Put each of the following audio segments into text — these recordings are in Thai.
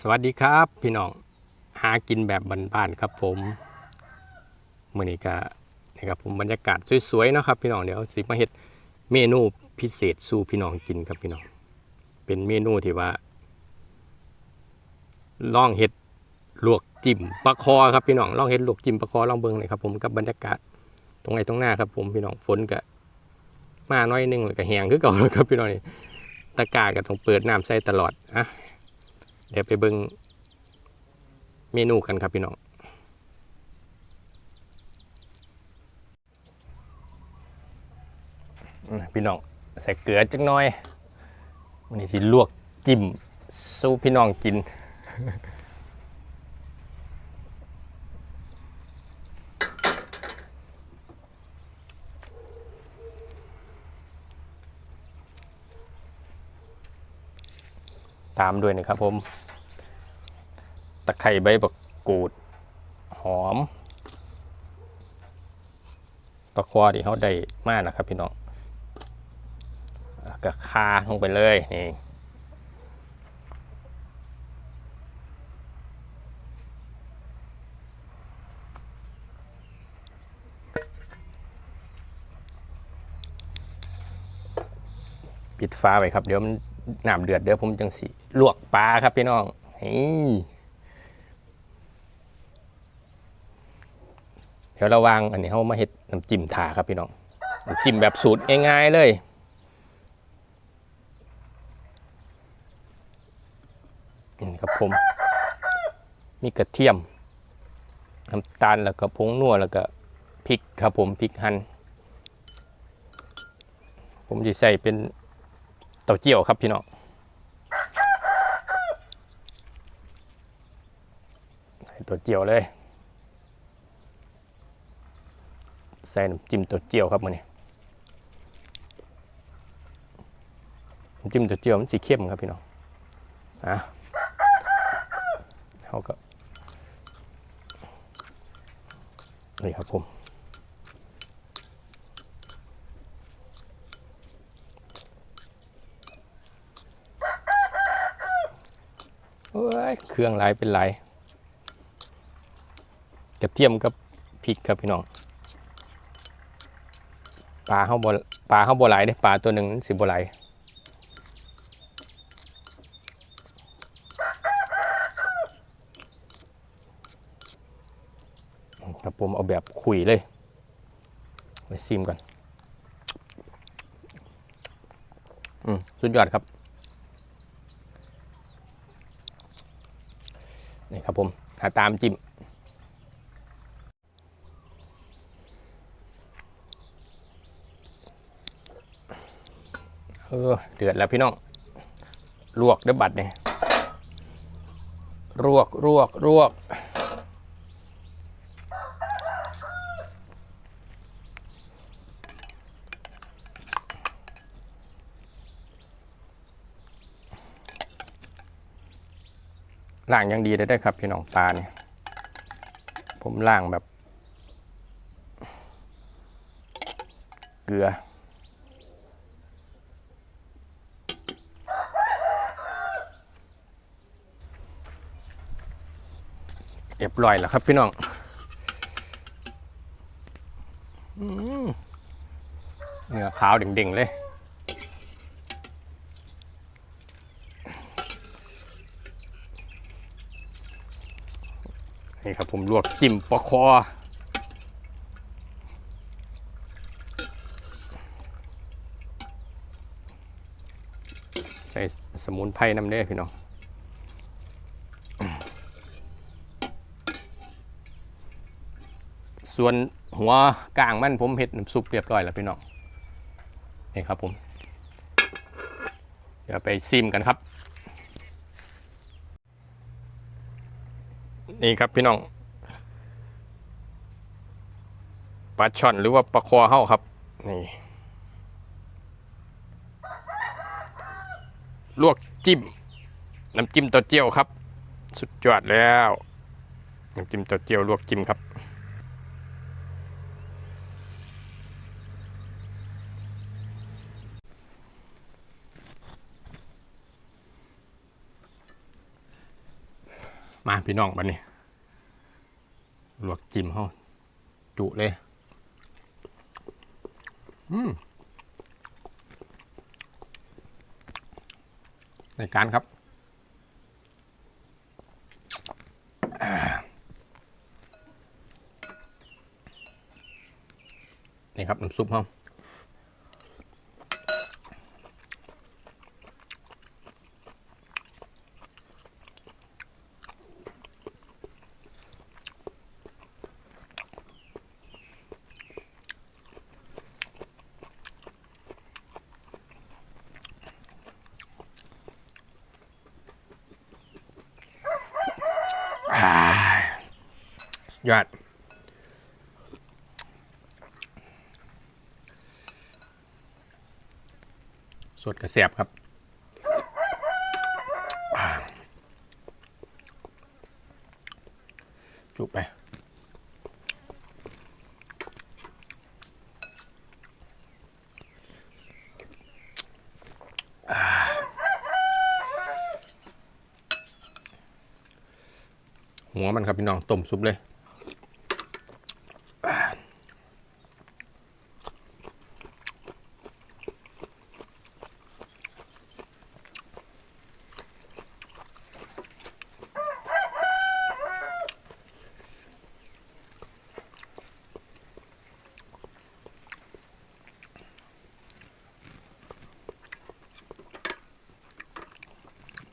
สวัสดีครับพี่น้องหากินแบบบ้านๆครับผมมื่อนี้ก็นี่ครับผมบรรยากาศสวยๆเนาะครับพี่น้องเดี๋ยวสิมาเฮ็ดเมนูพิเศษสู่พี่น้องกินครับพี่น้อง เป็นเมนูที่ว่าล่องเฮ็ดลวกจิ้มปลาคอครับพี่น้องล่องเฮ็ดลวกจิ้มปลาคอล่องเบิ่งหน่อยครับผมกับบรรยากาศตรงไหนตรงหน้าครับผมพี่น้องฝนก็มาน้อยนึงแล้วก็แห้งคือเก่าแล้วครับพี่น้องนี่ตะกร้าก็ต้องเปิดน้ำใส่ตลอดอะ เดี๋ยวไปเบิ่งเมนูกันครับพี่น้องพี่น้องใส่เกลือจักหน่อยวันนี้สิลวกจิ้มสู้พี่น้องกิน ตามด้วยนะครับผม ตะไคร้ใบบักกูด หอมปลาควอที่เขาได้มากนะครับพี่น้องแล้วก็คาลงไปเลยนี่ปิดฟ้าไว้ครับ เดี๋ยวมันน้ำเดือดเดี๋ยวผมจังสีลวกปลาครับพี่น้องนี่ เดี๋ยวราวางอันนี้เขามาเห็ดน้ำจิ้มถาครับพี่น้องน้ำจิ้มแบบสูตรง่ายๆเลยนี่ครับผม มีกระเทียมน้ำตาลแล้วก็ผงนัวแล้วก็พริกครับผมพริกหั่นผมจะใส่เป็นเต้าเจี้ยวครับพี่น้องใส่เตัวเจียวเลย ใส่น้ำจิ้มตัวเจียวครับมันนี่น้ำจิ้มตัวเจียวมันสีเข้มครับพี่น้องอะเขาก็นี่ครับผมเอ้ยเครื่องหลายเป็นหลายกระเทียมกับพริกครับพี่น้อง ปลาเข้าบปลาเข้าบ่หลเด้ปลาตัวหนึ่งสิบ่หลครับผมเอาแบบขุยเลยไปซิมก่อน อืมสุดยอดครับ นี่ครับผม หาตามจิ้ม ออเดือดแล้วพี่น้อง ลวกด้วยบัดเนี่ยลวกลวกลวกล่างยังดีได้ได้ครับพี่น้องปลาเนี่ยผมล่างแบบ เกลือ เรียบร้อยแล้วครับพี่น้องอเนื้อขาวเด่งๆเลยนี่ครับผมลวกจิ้มปลาคอใส่สมุนไพรน้ำเด้อพี่น้อง ส่วนหัวกลางมันผมเห็ดน้ำซุปเรียบร้อยแล้วพี่น้องนี่ครับผม เดี๋ยวไปซิมกันครับ นี่ครับพี่น้องปลาช่อนหรือว่าปลาคอเฮ้าครับนี่ลวกจิ้มน้ำจิ้มเต้าเจี้ยวครับ สุดยอดแล้วน้ำจิ้มเต้าเจี้ยวลวกจิ้มครับ มาพี่น้องบัดนี้ ลวกจิ้มเฮาจุเลย อืมในการครับนี่ครับน้ำซุปเฮาอ่า ยอดสดกระเสียบครับจุบไปหัวมันครับพี่น้องต้มซุปเลย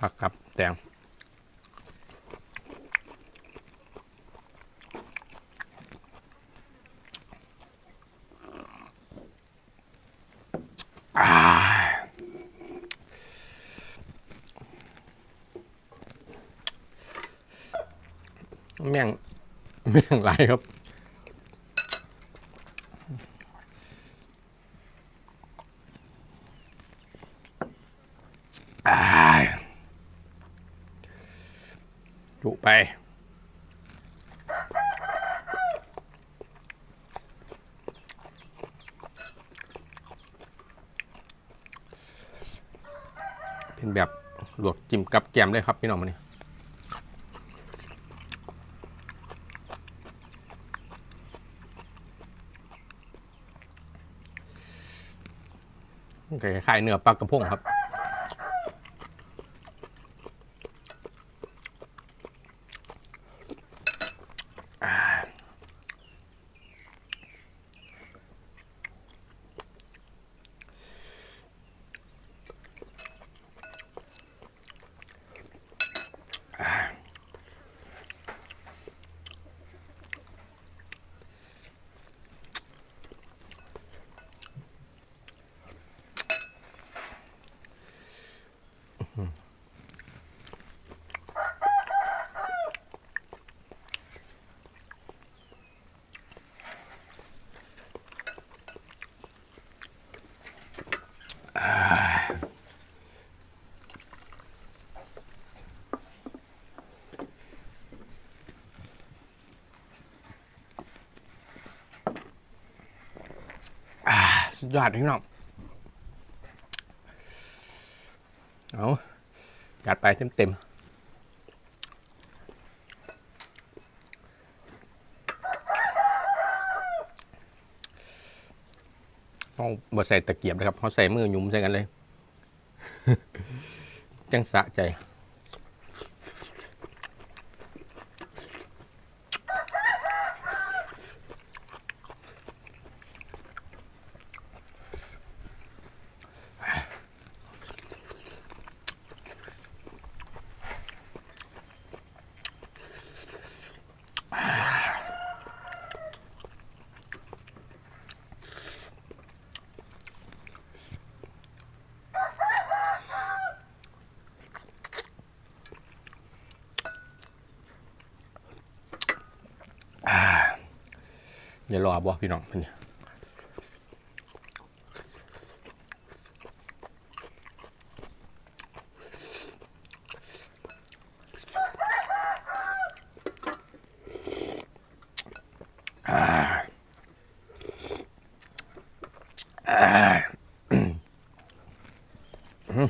ผักครับแตงอ่แม่งแม่งหลายครับอ่า จุไป เป็นแบบลวกจิ้มกับแกมเลยครับ พี่น้องมานี่คล้ายๆเนื้อปลากระพงครับ อ่าสุด ยอดพี่น้องเอาจัดไปเต็มเต็มๆเขาบดใส่ตะเกียบนะครับเขาใส่มือหยุมใส่กันเลย จังสะใจ เดี๋ยวรอบ่กพี่น้องเพื่อนเนี่อ่าอ่าอืมอืม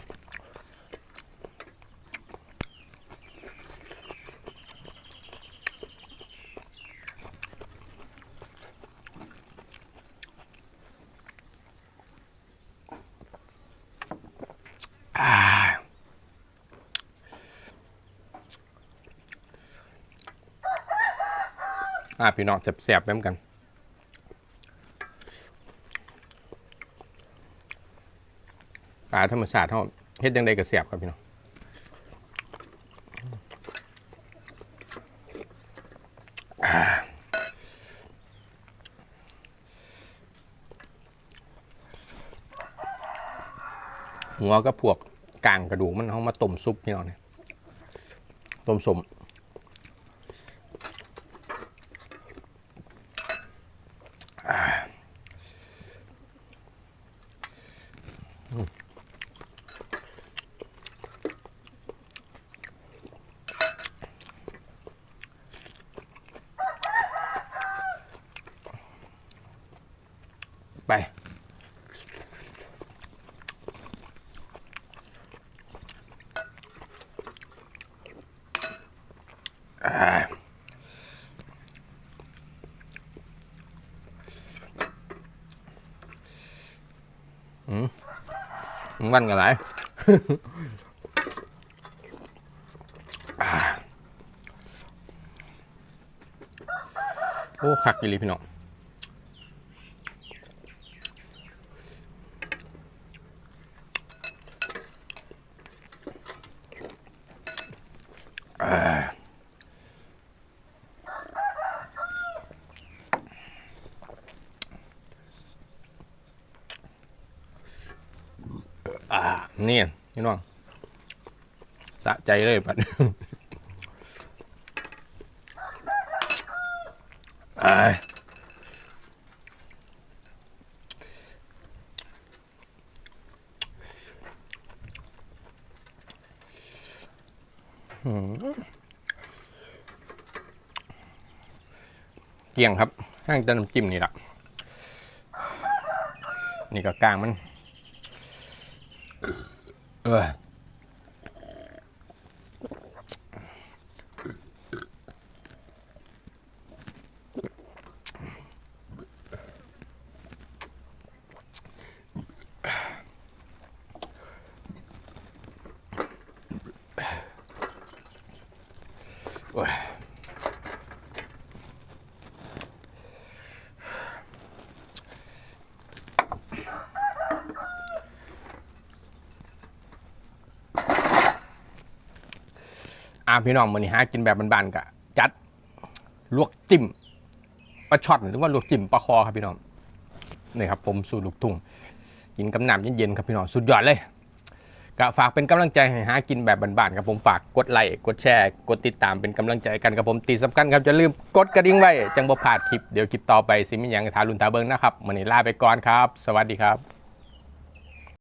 อ่าพี่น้องแสบๆแบบกัน ปลาธรรมชาติเขาเฮ็ดยังไงก็แสบครับพี่น้องหัวก็พวกกลางกระดูกมันเอามาต้มซุปพี่น้องเนี่ยต้มสม อืมไป อ่าอืม วันกันไรอ่าโอ้คักกิลีพี่น้องอ่า นี่พี่น้องสะใจเลยปัดอ่าหืมเกี่ยงครับห้างจะน้ำจิ้มนี่แหละนี่ก็กลางมัน เอาพี่น้องมื้อนี้หากินแบบบ้านๆกะจัดลวกจิ้มปลาช่อนหรือว่าลวกจิ้มปลาคอครับพี่น้องนี่ครับ ผมสูตรลูกทุ่งกินกับน้ำเย็นๆครับพี่น้องสุดยอดเลยก็ฝากเป็นกำลังใจให้หากินแบบบ้านๆครับผมฝากกดไลค์กดแชร์ กดติดตามเป็นกำลังใจกันครับผมตีสำคัญครับจะลืมกดกระดิ่งไว้จังบ่พลาดคลิปเดี๋ยวคลิปต่อไปสิมีหยังทารุนทาเบิงนะครับมื้อนี้ลาไปก่อนครับ สวัสดีครับ